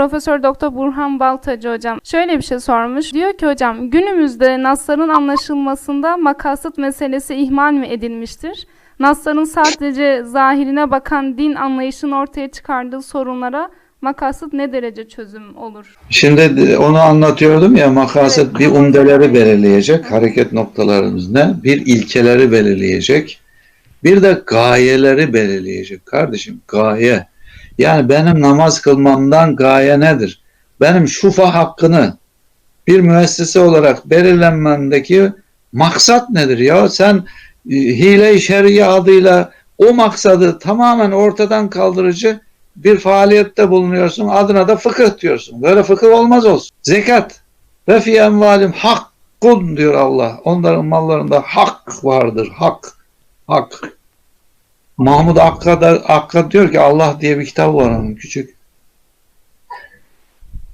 Profesör Doktor Burhan Baltacı hocam şöyle bir şey sormuş. Diyor ki hocam günümüzde nasların anlaşılmasında makasıt meselesi ihmal mi edilmiştir? Nasların sadece zahirine bakan din anlayışının ortaya çıkardığı sorunlara makasıt ne derece çözüm olur? Şimdi onu anlatıyordum ya makasıt Evet. bir umdeleri belirleyecek, hareket noktalarımız ne? Bir ilkeleri belirleyecek, bir de gayeleri belirleyecek kardeşim, gaye. Yani benim namaz kılmamdan gaye nedir? Benim şufa hakkını bir müessese olarak belirlenmemdeki maksat nedir ya? Sen e, hile-i şer'iye adıyla o maksadı tamamen ortadan kaldırıcı bir faaliyette bulunuyorsun. Adına da fıkıh diyorsun. Böyle fıkıh olmaz olsun. Zekat. Ve fi envalim hakkun diyor Allah. Onların mallarında hak vardır. Hak. Hak. Mahmud Akka, da, Akka diyor ki Allah diye bir kitap var onun küçük.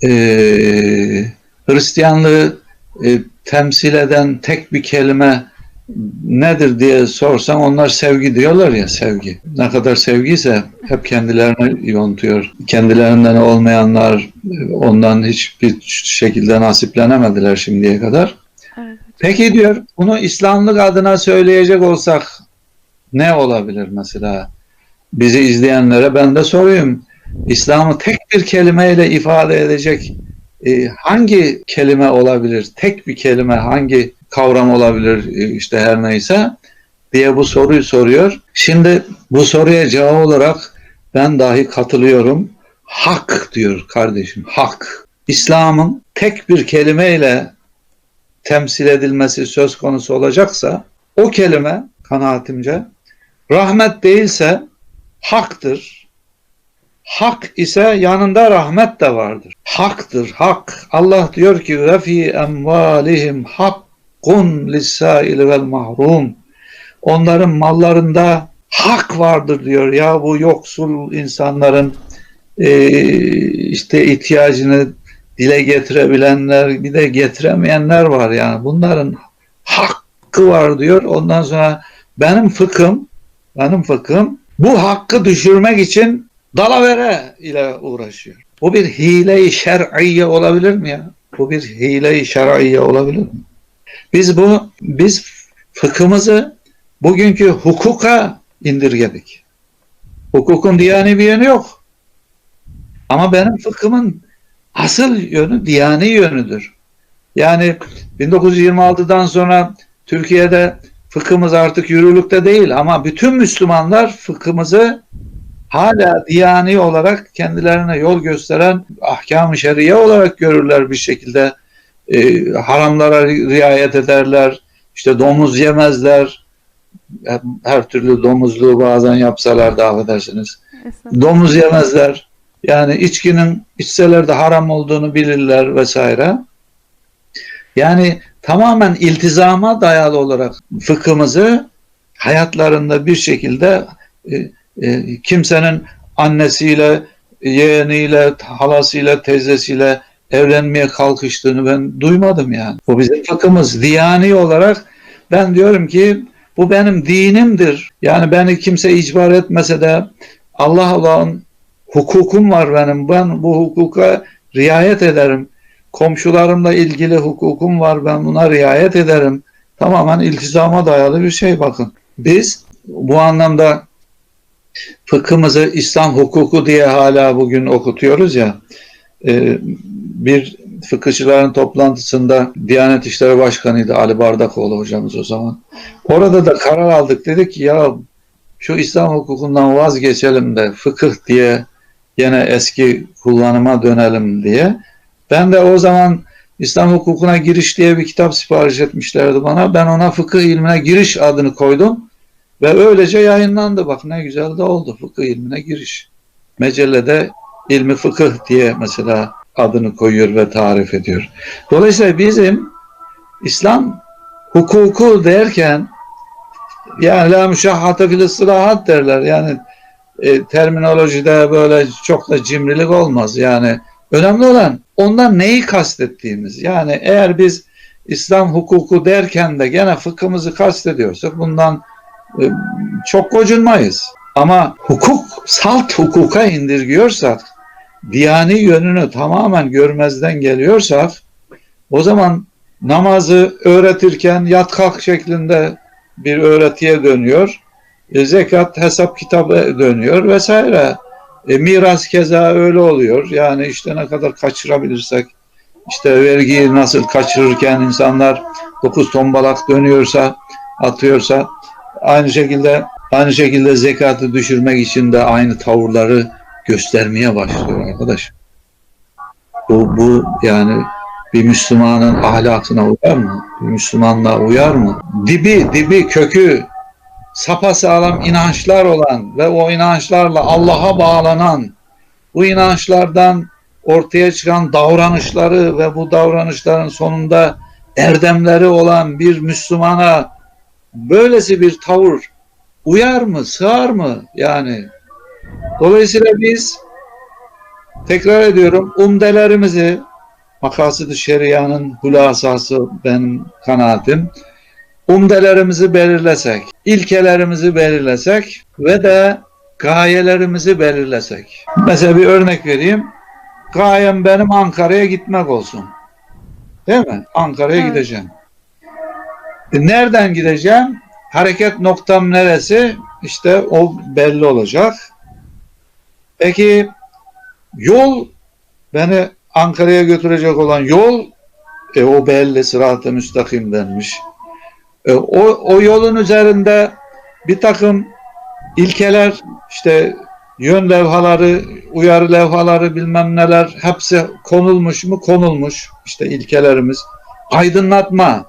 Ee, Hristiyanlığı e, temsil eden tek bir kelime nedir diye sorsam onlar sevgi diyorlar ya sevgi. Ne kadar sevgiyse hep kendilerine yontuyor. Kendilerinden olmayanlar ondan hiçbir şekilde nasiplenemediler şimdiye kadar. Evet. Peki diyor bunu İslamlık adına söyleyecek olsak ne olabilir mesela? Bizi izleyenlere ben de sorayım. İslam'ı tek bir kelimeyle ifade edecek e, hangi kelime olabilir? Tek bir kelime hangi kavram olabilir e, işte her neyse diye bu soruyu soruyor. Şimdi bu soruya cevap olarak ben dahi katılıyorum. Hak diyor kardeşim. Hak. İslam'ın tek bir kelimeyle temsil edilmesi söz konusu olacaksa o kelime kanaatimce rahmet değilse haktır. Hak ise yanında rahmet de vardır. Haktır, hak. Allah diyor ki ve fi emvalihim hakkun lissail vel mahrum. Onların mallarında hak vardır diyor. Ya bu yoksul insanların e, işte ihtiyacını dile getirebilenler bir de getiremeyenler var yani. Bunların hakkı var diyor. Ondan sonra benim fıkhım benim fıkhım bu hakkı düşürmek için dalavere ile uğraşıyor. Bu bir hile-i şer'iyye olabilir mi ya? Bu bir hile-i şer'iyye olabilir mi? Biz bu biz fıkhımızı bugünkü hukuka indirgedik. Hukukun diyani bir yönü yok. Ama benim fıkhımın asıl yönü diyani yönüdür. Yani 1926'dan sonra Türkiye'de fıkhımız artık yürürlükte değil ama bütün Müslümanlar fıkhımızı hala diyani olarak kendilerine yol gösteren ahkam-ı şeriye olarak görürler bir şekilde. E, haramlara riayet ederler, işte domuz yemezler, her, türlü domuzluğu bazen yapsalar da affedersiniz. Domuz yemezler. Yani içkinin içseler de haram olduğunu bilirler vesaire. Yani tamamen iltizama dayalı olarak fıkhımızı hayatlarında bir şekilde e, e, kimsenin annesiyle, yeğeniyle, halasıyla, teyzesiyle evlenmeye kalkıştığını ben duymadım yani. Bu bizim fıkhımız. Diyani olarak ben diyorum ki bu benim dinimdir. Yani beni kimse icbar etmese de Allah Allah'ın hukukum var benim. Ben bu hukuka riayet ederim. Komşularımla ilgili hukukum var. Ben buna riayet ederim. Tamamen iltizama dayalı bir şey bakın. Biz bu anlamda fıkhımızı İslam hukuku diye hala bugün okutuyoruz ya. e, bir fıkıhçıların toplantısında Diyanet İşleri Başkanı'ydı Ali Bardakoğlu hocamız o zaman. Orada da karar aldık. Dedik ki ya şu İslam hukukundan vazgeçelim de fıkıh diye yine eski kullanıma dönelim diye. Ben de o zaman İslam hukukuna giriş diye bir kitap sipariş etmişlerdi bana. Ben ona fıkıh ilmine giriş adını koydum. Ve öylece yayınlandı. Bak ne güzel de oldu fıkıh ilmine giriş. Mecellede ilmi fıkıh diye mesela adını koyuyor ve tarif ediyor. Dolayısıyla bizim İslam hukuku derken yani la müşahhate fil derler. Yani e, terminolojide böyle çok da cimrilik olmaz. Yani önemli olan ondan neyi kastettiğimiz. Yani eğer biz İslam hukuku derken de gene fıkhımızı kastediyorsak bundan e, çok gocunmayız. Ama hukuk, salt hukuka indirgiyorsak diyani yönünü tamamen görmezden geliyorsak o zaman namazı öğretirken yat kalk şeklinde bir öğretiye dönüyor. E, zekat hesap kitabı dönüyor vesaire. E, miras keza öyle oluyor. Yani işte ne kadar kaçırabilirsek işte vergiyi nasıl kaçırırken insanlar dokuz tombalak dönüyorsa atıyorsa aynı şekilde aynı şekilde zekatı düşürmek için de aynı tavırları göstermeye başlıyor arkadaş. Bu, bu yani bir Müslümanın ahlakına uyar mı? Bir Müslümanlığa uyar mı? Dibi, dibi, kökü sapasağlam inançlar olan ve o inançlarla Allah'a bağlanan bu inançlardan ortaya çıkan davranışları ve bu davranışların sonunda erdemleri olan bir Müslümana böylesi bir tavır uyar mı, sığar mı? Yani dolayısıyla biz tekrar ediyorum umdelerimizi makasıd-ı şerianın hulasası benim kanaatim umdelerimizi belirlesek, ilkelerimizi belirlesek ve de gayelerimizi belirlesek. Mesela bir örnek vereyim. Gayem benim Ankara'ya gitmek olsun. Değil mi? Ankara'ya Evet. gideceğim. E, nereden gideceğim? Hareket noktam neresi? İşte o belli olacak. Peki yol beni Ankara'ya götürecek olan yol e, o belli sırat-ı müstakim denmiş. E, o, o yolun üzerinde bir takım ilkeler işte yön levhaları, uyarı levhaları bilmem neler hepsi konulmuş mu? Konulmuş. İşte ilkelerimiz. Aydınlatma,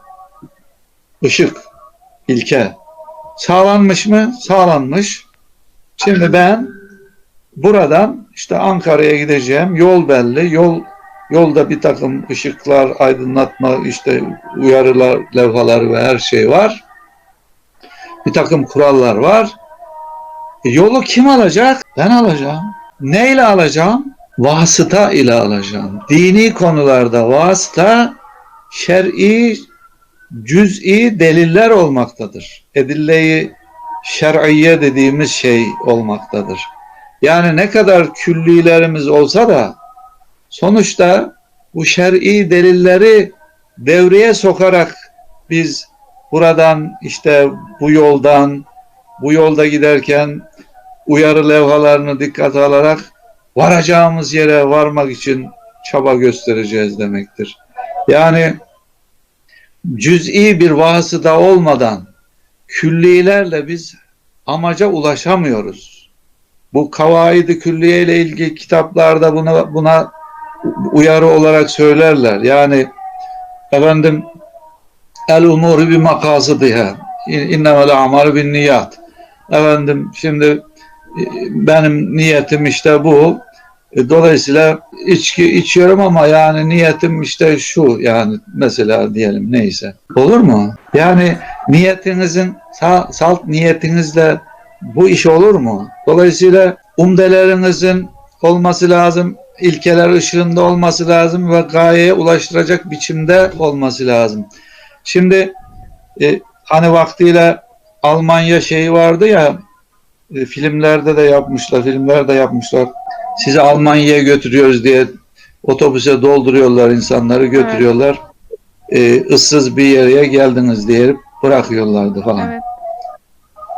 ışık, ilke. Sağlanmış mı? Sağlanmış. Şimdi ben buradan işte Ankara'ya gideceğim. Yol belli. Yol yolda bir takım ışıklar, aydınlatma, işte uyarılar, levhalar ve her şey var. Bir takım kurallar var. E, yolu kim alacak? Ben alacağım. Neyle alacağım? Vasıta ile alacağım. Dini konularda vasıta şer'i cüz'i deliller olmaktadır. Edilleyi şer'iyye dediğimiz şey olmaktadır. Yani ne kadar küllilerimiz olsa da sonuçta bu şer'i delilleri devreye sokarak biz buradan işte bu yoldan bu yolda giderken uyarı levhalarını dikkate alarak varacağımız yere varmak için çaba göstereceğiz demektir. Yani cüz'i bir vasıta olmadan küllilerle biz amaca ulaşamıyoruz. Bu kavaidi külliye ile ilgili kitaplarda buna buna uyarı olarak söylerler. Yani efendim el umuru bi makasıdiha innemel amalu bin niyat. Efendim şimdi e, benim niyetim işte bu. E, Dolayısıyla içki içiyorum ama yani niyetim işte şu yani mesela diyelim neyse. Olur mu? Yani niyetinizin sa- salt niyetinizle bu iş olur mu? Dolayısıyla umdelerinizin olması lazım, ilkeler ışığında olması lazım ve gayeye ulaştıracak biçimde olması lazım. Şimdi e, hani vaktiyle Almanya şeyi vardı ya e, filmlerde de yapmışlar, filmlerde yapmışlar. Sizi Almanya'ya götürüyoruz diye otobüse dolduruyorlar insanları götürüyorlar. E, ıssız bir yere geldiniz diye bırakıyorlardı falan. Evet.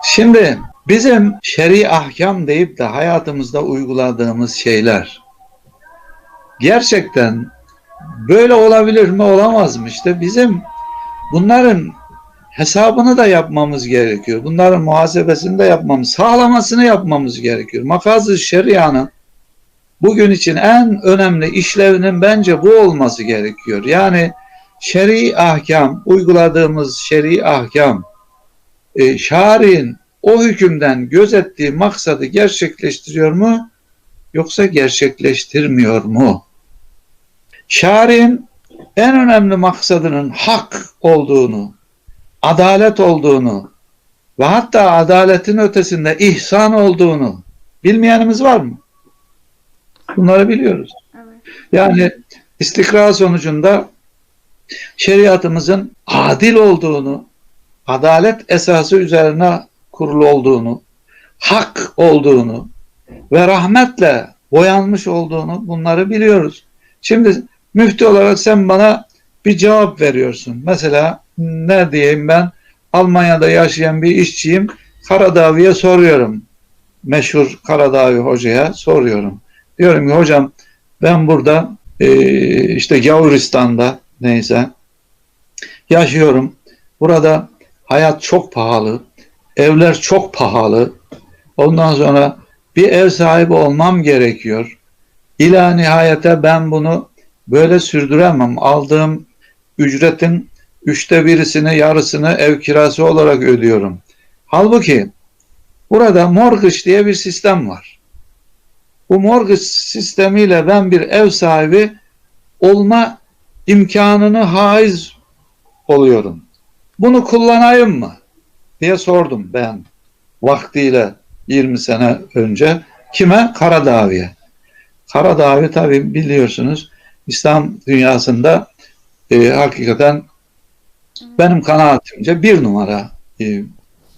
Şimdi bizim şer'i ahkam deyip de hayatımızda uyguladığımız şeyler gerçekten böyle olabilir mi olamaz mı? İşte bizim bunların hesabını da yapmamız gerekiyor. Bunların muhasebesini de yapmamız, sağlamasını yapmamız gerekiyor. Makazı şerianın bugün için en önemli işlevinin bence bu olması gerekiyor. Yani şer'i ahkam, uyguladığımız şer'i ahkam, e, şari'in o hükümden gözettiği maksadı gerçekleştiriyor mu? Yoksa gerçekleştirmiyor mu? Şari'in en önemli maksadının hak olduğunu, adalet olduğunu ve hatta adaletin ötesinde ihsan olduğunu bilmeyenimiz var mı? Bunları biliyoruz. Yani istikrar sonucunda şeriatımızın adil olduğunu, adalet esası üzerine kurulu olduğunu, hak olduğunu ve rahmetle boyanmış olduğunu bunları biliyoruz. Şimdi müftü olarak sen bana bir cevap veriyorsun. Mesela ne diyeyim ben Almanya'da yaşayan bir işçiyim. Karadağ'ı'ya soruyorum. Meşhur Karadağ hocaya soruyorum. Diyorum ki hocam ben burada e, işte Gavuristan'da neyse yaşıyorum. Burada hayat çok pahalı. Evler çok pahalı. Ondan sonra bir ev sahibi olmam gerekiyor. İla nihayete ben bunu böyle sürdüremem. Aldığım ücretin üçte birisini, yarısını ev kirası olarak ödüyorum. Halbuki burada mortgage diye bir sistem var. Bu mortgage sistemiyle ben bir ev sahibi olma imkanını haiz oluyorum. Bunu kullanayım mı? diye sordum ben vaktiyle 20 sene önce. Kime? Karadağ'ya. Karadağ'ı tabi biliyorsunuz İslam dünyasında e, hakikaten benim kanaatimce bir numara e,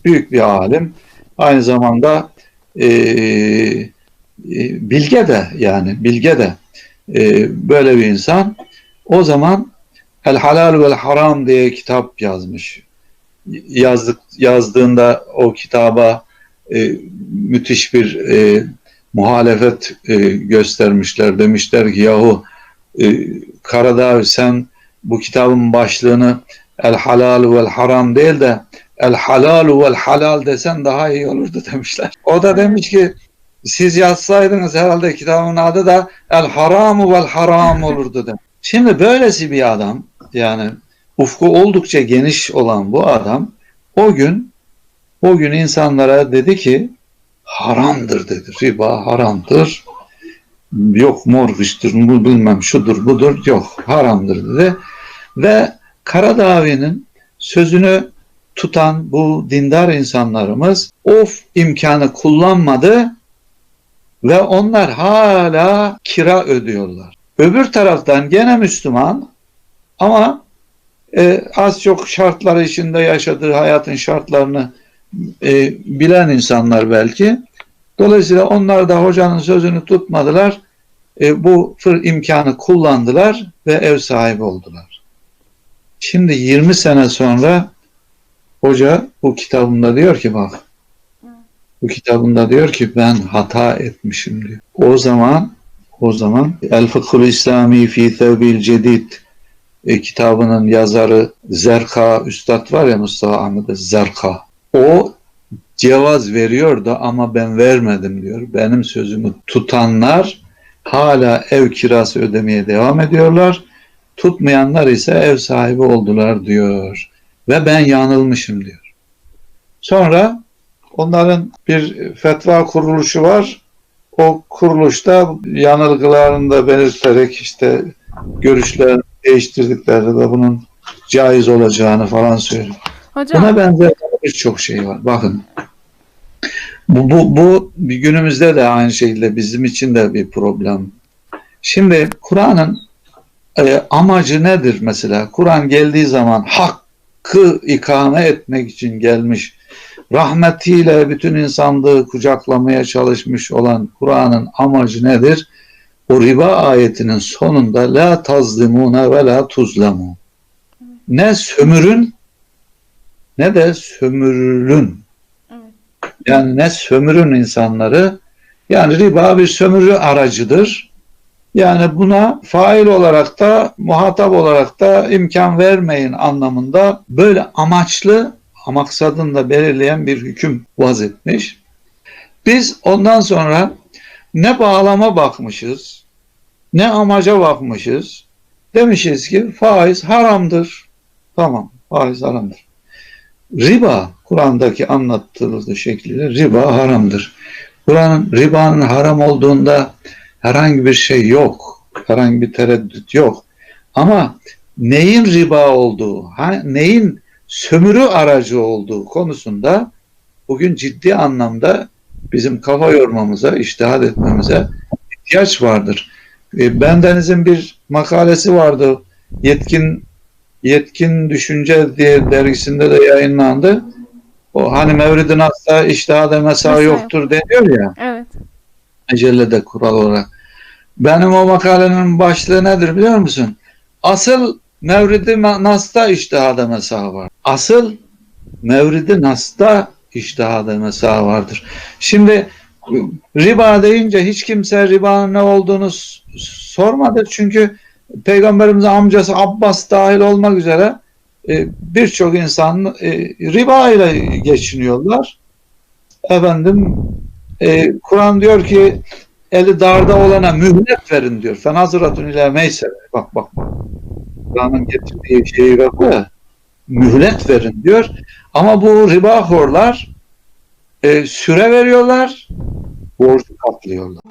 büyük bir alim. Aynı zamanda e, e, bilge de yani bilge de e, böyle bir insan. O zaman El Halal vel Haram diye kitap yazmış. Yazdık yazdığında o kitaba e, müthiş bir e, muhalefet e, göstermişler. Demişler ki yahu Karadağ sen bu kitabın başlığını El Halal vel Haram değil de El Halal vel Halal desen daha iyi olurdu demişler. O da demiş ki siz yazsaydınız herhalde kitabın adı da El Haramu vel Haram olurdu demiş. Şimdi böylesi bir adam yani ufku oldukça geniş olan bu adam o gün o gün insanlara dedi ki haramdır dedi. Riba haramdır. Yok morgıçtır, bilmem şudur budur yok haramdır dedi. Ve Karadağ'ın sözünü tutan bu dindar insanlarımız of imkanı kullanmadı ve onlar hala kira ödüyorlar. Öbür taraftan gene Müslüman ama e, az çok şartları içinde yaşadığı hayatın şartlarını e, bilen insanlar belki. Dolayısıyla onlar da hocanın sözünü tutmadılar. E, bu fır imkanı kullandılar ve ev sahibi oldular. Şimdi 20 sene sonra hoca bu kitabında diyor ki bak bu kitabında diyor ki ben hata etmişim diyor. O zaman o zaman El Fıkhul İslami fi Tevbil Cedid e, kitabının yazarı Zerka Üstad var ya Mustafa Ahmet Zerka. O cevaz veriyordu ama ben vermedim diyor. Benim sözümü tutanlar hala ev kirası ödemeye devam ediyorlar. Tutmayanlar ise ev sahibi oldular diyor. Ve ben yanılmışım diyor. Sonra onların bir fetva kuruluşu var. O kuruluşta yanılgılarını da belirterek işte görüşlerini değiştirdiklerinde de bunun caiz olacağını falan söylüyor. Hocam Buna benzer birçok şey var. Bakın. Bu, bu, bu günümüzde de aynı şekilde bizim için de bir problem. Şimdi Kur'an'ın e, amacı nedir mesela? Kur'an geldiği zaman hakkı ikame etmek için gelmiş. Rahmetiyle bütün insanlığı kucaklamaya çalışmış olan Kur'an'ın amacı nedir? O riba ayetinin sonunda la tazlimune ve la tuzlemun. Ne sömürün ne de sömürülün. Evet. Yani ne sömürün insanları yani riba bir sömürü aracıdır. Yani buna fail olarak da muhatap olarak da imkan vermeyin anlamında böyle amaçlı maksadını da belirleyen bir hüküm vaz etmiş. Biz ondan sonra ne bağlama bakmışız, ne amaca bakmışız. Demişiz ki faiz haramdır. Tamam, faiz haramdır. Riba, Kur'an'daki anlattığınız şekliyle riba haramdır. Kur'an'ın ribanın haram olduğunda herhangi bir şey yok. Herhangi bir tereddüt yok. Ama neyin riba olduğu, neyin sömürü aracı olduğu konusunda bugün ciddi anlamda bizim kafa yormamıza, iştihad etmemize ihtiyaç vardır. E, Bendeniz'in bir makalesi vardı. Yetkin Yetkin Düşünce diye dergisinde de yayınlandı. O hani Mevridin Asla iştihada Mesai yoktur deniyor ya. evet. mecellede kural olarak. Benim o makalenin başlığı nedir biliyor musun? Asıl Mevridi Ma- Nas'ta iştihada mesağı var. Asıl Mevridi Nas'ta iştihada mesağı vardır. Şimdi riba deyince hiç kimse ribanın ne olduğunu sormadı. Çünkü Peygamberimizin amcası Abbas dahil olmak üzere e, birçok insan e, riba ile geçiniyorlar. Efendim e, Kur'an diyor ki eli darda olana mühlet verin diyor. Fenaziratun ile meyse. Bak bak bak. Kur'an'ın getirdiği şeyi bak ya. Mühlet verin diyor. Ama bu ribahorlar e, süre veriyorlar borcu katlıyorlar.